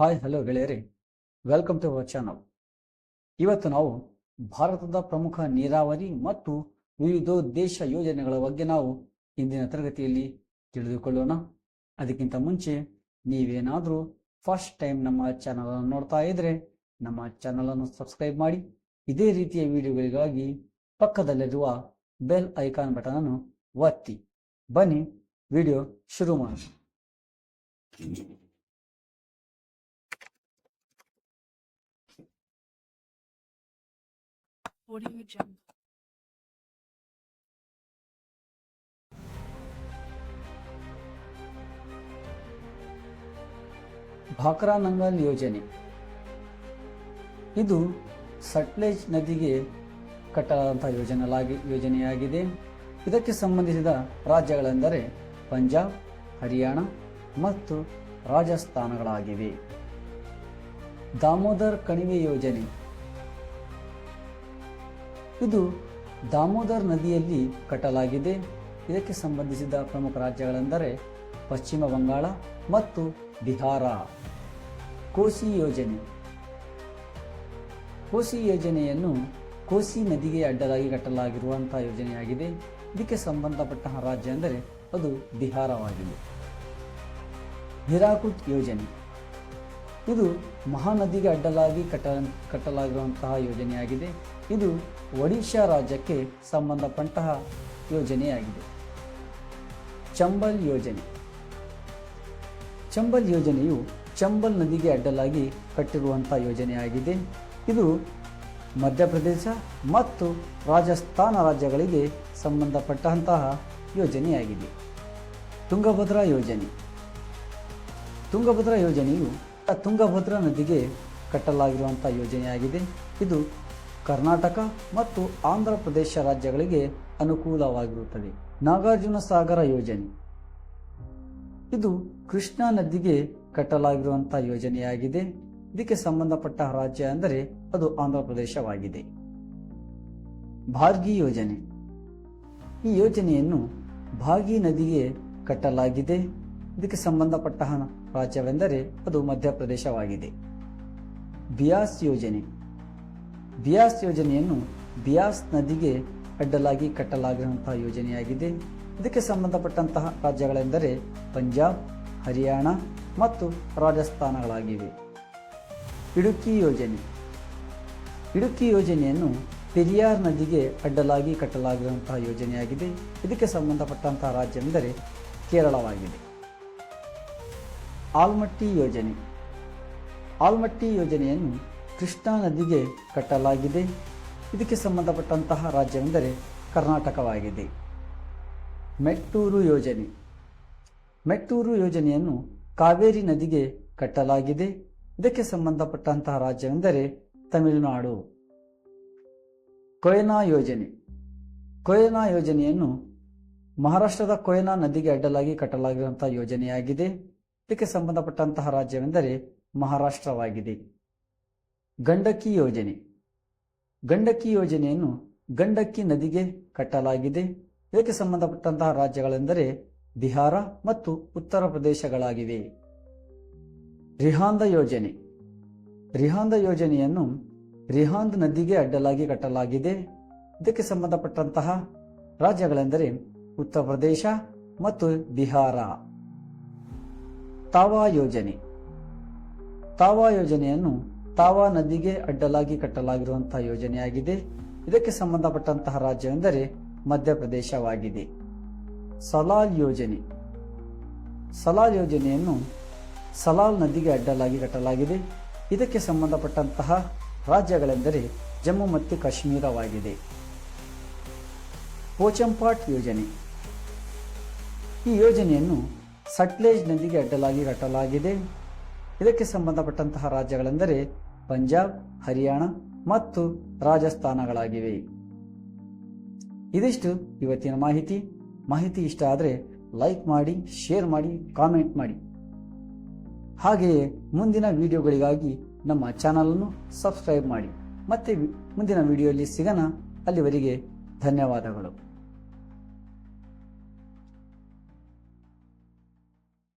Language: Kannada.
ಹಾಯ್ ಹಲೋ ಗೆಳೆಯರಿ. ವೆಲ್ಕಮ್ ಟು ಅವರ್ ಚಾನಲ್ ಇವತ್ತು ನಾವು ಭಾರತದ ಪ್ರಮುಖ ನೀರಾವರಿ ಮತ್ತು ವಿವಿಧೋದ್ದೇಶ ಯೋಜನೆಗಳ ಬಗ್ಗೆ ನಾವು ಇಂದಿನ ತರಗತಿಯಲ್ಲಿ ತಿಳಿದುಕೊಳ್ಳೋಣ. ಅದಕ್ಕಿಂತ ಮುಂಚೆ ನೀವೇನಾದರೂ ಫಸ್ಟ್ ಟೈಮ್ ನಮ್ಮ ಚಾನಲ್ ಅನ್ನು ನೋಡ್ತಾ ಇದ್ರೆ ನಮ್ಮ ಚಾನಲ್ ಅನ್ನು ಸಬ್ಸ್ಕ್ರೈಬ್ ಮಾಡಿ. ಇದೇ ರೀತಿಯ ವಿಡಿಯೋಗಳಿಗಾಗಿ ಪಕ್ಕದಲ್ಲಿರುವ ಬೆಲ್ ಐಕಾನ್ ಬಟನ್ ಅನ್ನು ಒತ್ತಿ. ಬನ್ನಿ, ವಿಡಿಯೋ ಶುರು ಮಾಡೋಣ. Audio Jungle. ಭಾಕ್ರಾ ನಂಗಲ್ ಯೋಜನೆ ಇದು ಸಟ್ಲೇಜ್ ನದಿಗೆ ಕಟ್ಟಲಾದಂತಹ ಯೋಜನೆಲಾಗಿ, ಯೋಜನೆಯಾಗಿದೆ. ಇದಕ್ಕೆ ಸಂಬಂಧಿಸಿದ ರಾಜ್ಯಗಳೆಂದರೆ ಪಂಜಾಬ್, ಹರಿಯಾಣ ಮತ್ತು ರಾಜಸ್ಥಾನಗಳಾಗಿವೆ. ದಾಮೋದರ್ ಕಣಿವೆ ಯೋಜನೆ. ಇದು ದಾಮೋದರ್ ನದಿಯಲ್ಲಿ ಕಟ್ಟಲಾಗಿದೆ. ಇದಕ್ಕೆ ಸಂಬಂಧಿಸಿದ ಪ್ರಮುಖ ರಾಜ್ಯಗಳೆಂದರೆ ಪಶ್ಚಿಮ ಬಂಗಾಳ ಮತ್ತು ಬಿಹಾರ. ಕೋಸಿ ಯೋಜನೆ. ಕೋಸಿ ಯೋಜನೆಯನ್ನು ಕೋಸಿ ನದಿಗೆ ಅಡ್ಡಲಾಗಿ ಕಟ್ಟಲಾಗಿರುವಂತಹ ಯೋಜನೆಯಾಗಿದೆ. ಇದಕ್ಕೆ ಸಂಬಂಧಪಟ್ಟ ರಾಜ್ಯ ಅಂದರೆ ಅದು ಬಿಹಾರವಾಗಿದೆ. ಹಿರಾಕುಟ್ ಯೋಜನೆ. ಇದು ಮಹಾನದಿಗೆ ಅಡ್ಡಲಾಗಿ ಕಟ್ಟ ಕಟ್ಟಲಾಗಿರುವಂತಹ ಯೋಜನೆಯಾಗಿದೆ. ಇದು ಒಡಿಶಾ ರಾಜ್ಯಕ್ಕೆ ಸಂಬಂಧಪಟ್ಟಂತಹ ಯೋಜನೆಯಾಗಿದೆ. ಚಂಬಲ್ ಯೋಜನೆ. ಚಂಬಲ್ ಯೋಜನೆಯು ಚಂಬಲ್ ನದಿಗೆ ಅಡ್ಡಲಾಗಿ ಕಟ್ಟಿರುವಂತಹ ಯೋಜನೆಯಾಗಿದೆ. ಇದು ಮಧ್ಯಪ್ರದೇಶ ಮತ್ತು ರಾಜಸ್ಥಾನ ರಾಜ್ಯಗಳಿಗೆ ಸಂಬಂಧಪಟ್ಟಂತಹ ಯೋಜನೆಯಾಗಿದೆ. ತುಂಗಭದ್ರಾ ಯೋಜನೆ. ತುಂಗಭದ್ರಾ ಯೋಜನೆಯು ತುಂಗಭದ್ರಾ ನದಿಗೆ ಕಟ್ಟಲಾಗಿರುವಂಥ ಯೋಜನೆಯಾಗಿದೆ. ಇದು ಕರ್ನಾಟಕ ಮತ್ತು ಆಂಧ್ರ ಪ್ರದೇಶ ರಾಜ್ಯಗಳಿಗೆ ಅನುಕೂಲವಾಗಿರುತ್ತದೆ. ನಾಗಾರ್ಜುನ ಸಾಗರ ಯೋಜನೆ. ಇದು ಕೃಷ್ಣಾ ನದಿಗೆ ಕಟ್ಟಲಾಗಿರುವಂಥ ಯೋಜನೆಯಾಗಿದೆ. ಇದಕ್ಕೆ ಸಂಬಂಧಪಟ್ಟ ರಾಜ್ಯ ಅಂದರೆ ಅದು ಆಂಧ್ರ ಪ್ರದೇಶವಾಗಿದೆ. ಭಾರ್ಗಿ ಯೋಜನೆ. ಈ ಯೋಜನೆಯನ್ನು ಭಾಗಿ ನದಿಗೆ ಕಟ್ಟಲಾಗಿದೆ. ಇದಕ್ಕೆ ಸಂಬಂಧಪಟ್ಟ ರಾಜ್ಯವೆಂದರೆ ಅದು ಮಧ್ಯಪ್ರದೇಶವಾಗಿದೆ. ಬಿಯಾಸ್ ಯೋಜನೆ. ಬಿಯಾಸ್ ಯೋಜನೆಯನ್ನು ಬಿಯಾಸ್ ನದಿಗೆ ಅಡ್ಡಲಾಗಿ ಕಟ್ಟಲಾಗಿರುವಂತಹ ಯೋಜನೆಯಾಗಿದೆ. ಇದಕ್ಕೆ ಸಂಬಂಧಪಟ್ಟಂತಹ ರಾಜ್ಯಗಳೆಂದರೆ ಪಂಜಾಬ್, ಹರಿಯಾಣ ಮತ್ತು ರಾಜಸ್ಥಾನಗಳಾಗಿವೆ. ಇಡುಕಿ ಯೋಜನೆ. ಇಡುಕಿ ಯೋಜನೆಯನ್ನು ಪೆರಿಯಾರ್ ನದಿಗೆ ಅಡ್ಡಲಾಗಿ ಕಟ್ಟಲಾಗಿರುವಂತಹ ಯೋಜನೆಯಾಗಿದೆ. ಇದಕ್ಕೆ ಸಂಬಂಧಪಟ್ಟಂತಹ ರಾಜ್ಯವೆಂದರೆ ಕೇರಳವಾಗಿದೆ. ಆಲ್ಮಟ್ಟಿ ಯೋಜನೆ. ಆಲ್ಮಟ್ಟಿ ಯೋಜನೆಯನ್ನು ಕೃಷ್ಣಾ ನದಿಗೆ ಕಟ್ಟಲಾಗಿದೆ. ಇದಕ್ಕೆ ಸಂಬಂಧಪಟ್ಟಂತಹ ರಾಜ್ಯವೆಂದರೆ ಕರ್ನಾಟಕವಾಗಿದೆ. ಮೆಟ್ಟೂರು ಯೋಜನೆ. ಮೆಟ್ಟೂರು ಯೋಜನೆಯನ್ನು ಕಾವೇರಿ ನದಿಗೆ ಕಟ್ಟಲಾಗಿದೆ. ಇದಕ್ಕೆ ಸಂಬಂಧಪಟ್ಟಂತಹ ರಾಜ್ಯವೆಂದರೆ ತಮಿಳುನಾಡು. ಕೊಯ್ನಾ ಯೋಜನೆ. ಕೊಯ್ನಾ ಯೋಜನೆಯನ್ನು ಮಹಾರಾಷ್ಟ್ರದ ಕೊಯ್ನಾ ನದಿಗೆ ಅಡ್ಡಲಾಗಿ ಕಟ್ಟಲಾಗಿರುವಂತಹ ಯೋಜನೆಯಾಗಿದೆ. ಇದಕ್ಕೆ ಸಂಬಂಧಪಟ್ಟಂತಹ ರಾಜ್ಯವೆಂದರೆ ಮಹಾರಾಷ್ಟ್ರವಾಗಿದೆ. ಗಂಡಕಿ ಯೋಜನೆ. ಗಂಡಕಿ ಯೋಜನೆಯನ್ನು ಗಂಡಕ್ಕಿ ನದಿಗೆ ಕಟ್ಟಲಾಗಿದೆ. ಇದಕ್ಕೆ ಸಂಬಂಧಪಟ್ಟಂತಹ ರಾಜ್ಯಗಳೆಂದರೆ ಬಿಹಾರ ಮತ್ತು ಉತ್ತರ ಪ್ರದೇಶಗಳಾಗಿವೆ. ರಿಹಾಂದ ಯೋಜನೆ. ರಿಹಾಂದ ಯೋಜನೆಯನ್ನು ರಿಹಾಂದ್ ನದಿಗೆ ಅಡ್ಡಲಾಗಿ ಕಟ್ಟಲಾಗಿದೆ. ಇದಕ್ಕೆ ಸಂಬಂಧಪಟ್ಟಂತಹ ರಾಜ್ಯಗಳೆಂದರೆ ಉತ್ತರ ಪ್ರದೇಶ ಮತ್ತು ಬಿಹಾರ. ತಾವಾ ಯೋಜನೆ. ತಾವಾ ಯೋಜನೆಯನ್ನು ತಾವಾ ನದಿಗೆ ಅಡ್ಡಲಾಗಿ ಕಟ್ಟಲಾಗಿರುವಂತಹ ಯೋಜನೆಯಾಗಿದೆ. ಇದಕ್ಕೆ ಸಂಬಂಧಪಟ್ಟಂತಹ ರಾಜ್ಯವೆಂದರೆ ಮಧ್ಯಪ್ರದೇಶವಾಗಿದೆ. ಸಲಾಲ್ ಯೋಜನೆ. ಸಲಾಲ್ ಯೋಜನೆಯನ್ನು ಸಲಾಲ್ ನದಿಗೆ ಅಡ್ಡಲಾಗಿ ಕಟ್ಟಲಾಗಿದೆ. ಇದಕ್ಕೆ ಸಂಬಂಧಪಟ್ಟಂತಹ ರಾಜ್ಯಗಳೆಂದರೆ ಜಮ್ಮು ಮತ್ತು ಕಾಶ್ಮೀರವಾಗಿದೆ. ಪೋಚಂಪಾಟ್ ಯೋಜನೆ. ಈ ಯೋಜನೆಯನ್ನು ಸಟ್ಲೇಜ್ ನದಿಗೆ ಅಡ್ಡಲಾಗಿ ಕಟ್ಟಲಾಗಿದೆ. ಇದಕ್ಕೆ ಸಂಬಂಧಪಟ್ಟಂತಹ ರಾಜ್ಯಗಳೆಂದರೆ ಪಂಜಾಬ್, ಹರಿಯಾಣ ಮತ್ತು ರಾಜಸ್ಥಾನಗಳಾಗಿವೆ. ಇದಿಷ್ಟು ಇವತ್ತಿನ ಮಾಹಿತಿ. ಮಾಹಿತಿ ಇಷ್ಟ ಆದರೆ ಲೈಕ್ ಮಾಡಿ, ಶೇರ್ ಮಾಡಿ, ಕಾಮೆಂಟ್ ಮಾಡಿ. ಹಾಗೆಯೇ ಮುಂದಿನ ವಿಡಿಯೋಗಳಿಗಾಗಿ ನಮ್ಮ ಚಾನಲನ್ನು ಸಬ್ಸ್ಕ್ರೈಬ್ ಮಾಡಿ. ಮತ್ತೆ ಮುಂದಿನ ವಿಡಿಯೋಲಿ ಸಿಗೋಣ. ಅಲ್ಲಿವರೆಗೆ ಧನ್ಯವಾದಗಳು.